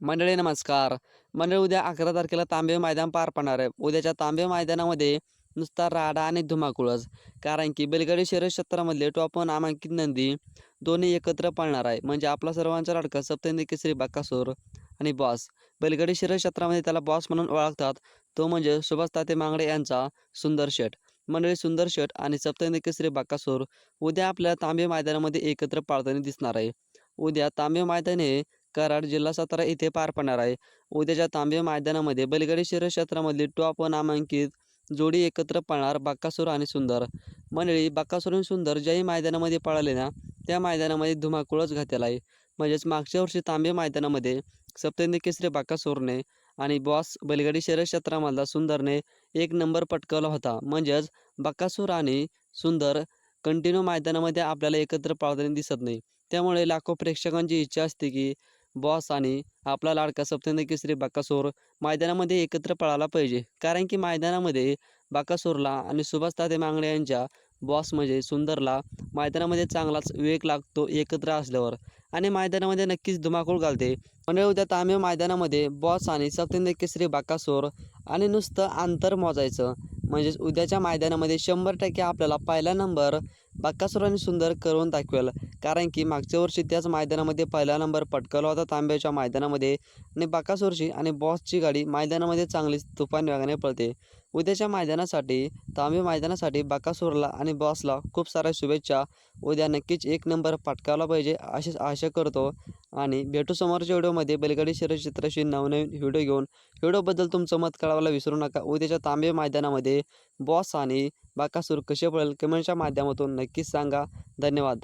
मंडळी नमस्कार. मंडळी उद्या अकरा तारखेला तांबे मैदान पार पडणार आहे. उद्याच्या तांबे मैदानामध्ये नुसता राडा आणि धुमाकूळच. कारण की बैलगाडी शर्यत क्षेत्रामधले टॉप नामांकित नंदी दोन्ही एकत्र पळणार आहे. म्हणजे आपला सर्वांचा लाडका सप्तंदी केसरी बाकासूर आणि बॉस. बैलगाडी शरीर क्षेत्रामध्ये त्याला बॉस म्हणून ओळखतात. तो म्हणजे सुभाष ताते मांगडे यांचा सुंदर शेट. मंडळी सुंदर शेट आणि सप्तंदी केसरी बाकासूर उद्या आपल्या तांबे मैदानामध्ये एकत्र पाळताना दिसणार आहे. उद्या तांबे मैदान हे कराड जिल्हा सातारा येथे पार पडणार आहे. उद्याच्या तांबे मैदानामध्ये बलगडी शर्यत क्षेत्रामधली टॉप नामांकित जोडी एकत्र पळणार बाक्कासूर आणि सुंदर. मंडळी बाक्कासूर आणि सुंदर ज्याही मैदानामध्ये पळाले ना त्या मैदानामध्ये धुमाकूळच घातलेला आहे. म्हणजेच मागच्या वर्षी तांबे मैदानामध्ये सप्तेंद्र केसरी बाक्कासूरने आणि बॉस बलगडी शहर क्षेत्रामधला सुंदरने एक नंबर पटकावला होता. म्हणजेच बक्कासूर आणि सुंदर कंटिन्यू मैदानामध्ये आपल्याला एकत्र पळताना दिसत नाही. त्यामुळे लाखो प्रेक्षकांची इच्छा असते की बॉस आणि आपला लाडका सप्तहिंदी केसरी बाकासोर मैदानामध्ये एकत्र पळाला पाहिजे. कारण की मैदानामध्ये बाकासूरला आणि सुभाष ताते मांगडे यांच्या बॉस म्हणजे सुंदरला मैदानामध्ये चांगलाच वेग लागतो एकत्र असल्यावर. आणि मैदानामध्ये नक्कीच धुमाकूळ घालते. म्हणजे उद्या तांबे मैदानामध्ये बॉस आणि सप्तेंद्र केसरी बाकासोर आणि नुसतं अंतर मोजायचं. म्हणजेच उद्याच्या मैदानामध्ये शंभर टक्के आपल्याला पहिला नंबर बाकासूर सुंदर करून दाखवेल. कारण की मागच्या वर्षी त्याच मैदानामध्ये पहिला नंबर पटकावला होता तांब्याच्या मैदानामध्ये. आणि बाकासूरची आणि बॉसची गाडी मैदानामध्ये चांगलीच तुफान वेगाने पळते. उद्याच्या मैदानासाठी तांबे मैदानासाठी बाकासूरला आणि बॉसला खूप साऱ्या शुभेच्छा. उद्या नक्कीच एक नंबर पटकावला पाहिजे अशीच आशा करतो. आणि भेटू समोरच्या व्हिडिओमध्ये. बैलगाडी शर्यत नवनवीन व्हिडिओ घेऊन. व्हिडिओबद्दल तुमचं मत कळवायला विसरू नका. उद्याच्या तांबे मैदानामध्ये बॉस आणि बाकासूर कसे पळेल? कमेंटच्या माध्यमातून नक्कीच सांगा. धन्यवाद.